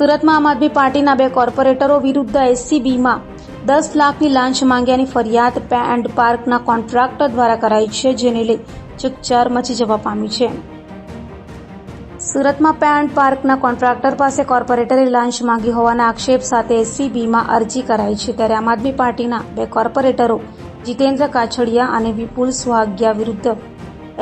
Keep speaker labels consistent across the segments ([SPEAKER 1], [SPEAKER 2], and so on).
[SPEAKER 1] સુરતમાં આમ આદમી પાર્ટીના બે કોર્પોરેટરો વિરુદ્ધ એસસીબીમાં દસ લાખની લાંચ માંગ્યાની ફરિયાદ પે એન્ડ પાર્કના કોન્ટ્રાક્ટર દ્વારા કરાઈ છે, જેને લઈ ચકચાર મચી જવા પામી છે. સુરતમાં પે એન્ડ પાર્કના કોન્ટ્રાક્ટર પાસે કોર્પોરેટરે લાંચ માંગી હોવાના આક્ષેપ સાથે એસસીબીમાં અરજી કરાઈ છે. ત્યારે આમ આદમી પાર્ટીના બે કોર્પોરેટરો જીતેન્દ્ર કાછડિયા અને વિપુલ સુહાગ્યા વિરુદ્ધ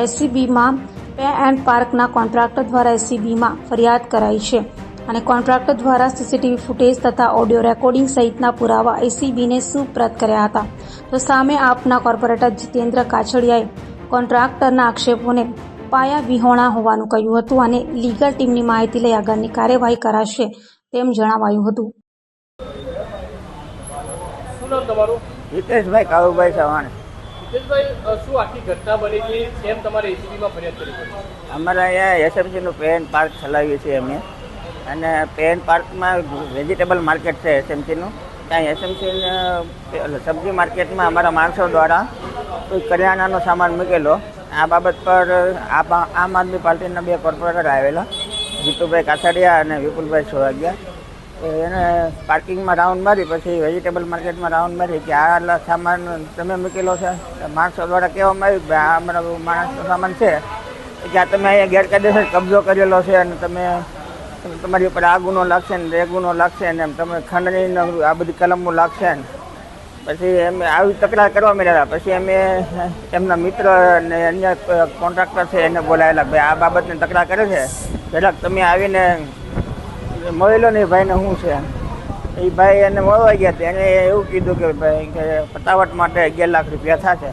[SPEAKER 1] એસસીબીમાં પે એન્ડ પાર્કના કોન્ટ્રાક્ટર દ્વારા એસસીબીમાં ફરિયાદ કરાઈ છે. અને કોન્ટ્રાક્ટર દ્વારા સીસીટીવી ફૂટેજ તથા ઓડિયો રેકોર્ડિંગ સહિતના પુરાવા એસીબીને સુપ્રત કર્યા હતા. તો સામે આપના કોર્પોરેટર જીતેન્દ્ર કાછડિયાએ કોન્ટ્રાક્ટરના આક્ષેપોને પાયા વિહોણા હોવાનું કહ્યું હતું અને લીગલ ટીમની માહિતી લઈ આગળની કાર્યવાહી કરાશે તેમ જણાવાયું હતું.
[SPEAKER 2] હિતેશભાઈ કાળુભાઈ ચૌહાણ
[SPEAKER 3] હિતેશભાઈ અ, શું આખી ઘટના બની હતી? કેમ તમારે એસીબીમાં ફરિયાદ કરી પડી?
[SPEAKER 2] અમારા અહીંયા એસએમસીનું પેન પાર્ક ચલાવ્યું છે અમે અને પેન પાર્કમાં વેજીટેબલ માર્કેટ છે એસએમસીનું. ત્યાં એસએમસી સબ્જી માર્કેટમાં અમારા માણસો દ્વારા કોઈ કરિયાણાનો સામાન મૂકેલો. આ બાબત પર આમ આદમી પાર્ટીના બે કોર્પોરેટર આવેલા, જીતુભાઈ કાછડિયા અને વિપુલભાઈ સોહાગિયા તો એને પાર્કિંગમાં રાઉન્ડ મારી, પછી વેજીટેબલ માર્કેટમાં રાઉન્ડ મારી કે આ સામાન તમે મૂકેલો છે. માણસો દ્વારા કહેવામાં આવ્યું કે આ અમારા માણસનો સામાન છે. કે આ તમે અહીંયા ગેરકાયદેસર કબજો કરેલો છે અને તમે તમારી ઉપર આ ગુનો લાગશે ને એ ગુનો લાગશે ને એમ તમે ખંડણી આ બધી કલમો લાગશે ને. પછી એમ આવી તકરાર કરવા માંડ્યા પછી અમે એમના મિત્ર અને અન્ય કોન્ટ્રાક્ટર છે એને બોલાયેલા ભાઈ આ બાબતને તકરાર કરે છે. જરાક તમે આવીને મળેલો ને ભાઈને શું છે એ ભાઈ એને મળવા ગયા હતા. એને એવું કીધું કે ભાઈ કે પતાવટ માટે અગિયાર લાખ રૂપિયા થશે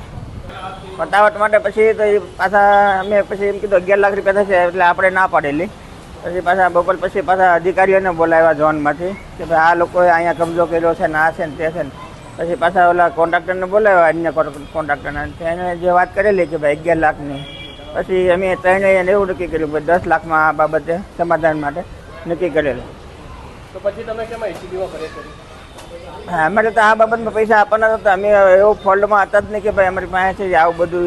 [SPEAKER 2] પતાવટ માટે પછી તો એ પાછા અમે પછી એમ કીધું અગિયાર લાખ રૂપિયા થશે એટલે આપણે ના પાડેલી. પછી પાછા બપોર પછી પાછા અધિકારીઓને બોલાવ્યા ઝોનમાંથી કે ભાઈ આ લોકોએ અહીંયા કબજો કર્યો છે ને આ છે ને તે છે ને. પછી પાછા ઓલા કોન્ટ્રાક્ટરને બોલાવ્યા અન્ય કોન્ટ્રાક્ટરને. એને જે વાત કરેલી કે ભાઈ અગિયાર લાખની. પછી અમે ત્રણેય એવું નક્કી કર્યું ભાઈ દસ લાખમાં આ બાબતે સમાધાન માટે નક્કી કરેલું.
[SPEAKER 3] તો પછી તમે કેમ
[SPEAKER 2] હા, અમારે તો આ બાબતમાં પૈસા આપવાના હતા. અમે એવું ફોલ્ડમાં હતા જ નહીં કે ભાઈ અમારી પાસે છે આવું બધું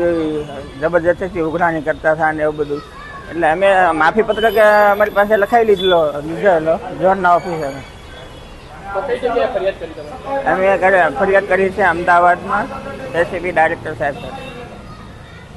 [SPEAKER 2] જબરજસ્તી ઉઘરાણી કરતા હતા ને એવું બધું. એટલે અમે માફી પત્રક અમારી પાસે લખાવી લીધેલો લીધેલો ઝોનના
[SPEAKER 3] તમે
[SPEAKER 2] અમે ફરિયાદ કરી છે અમદાવાદમાં એસીબી ડાયરેક્ટર સાહેબ સાથે.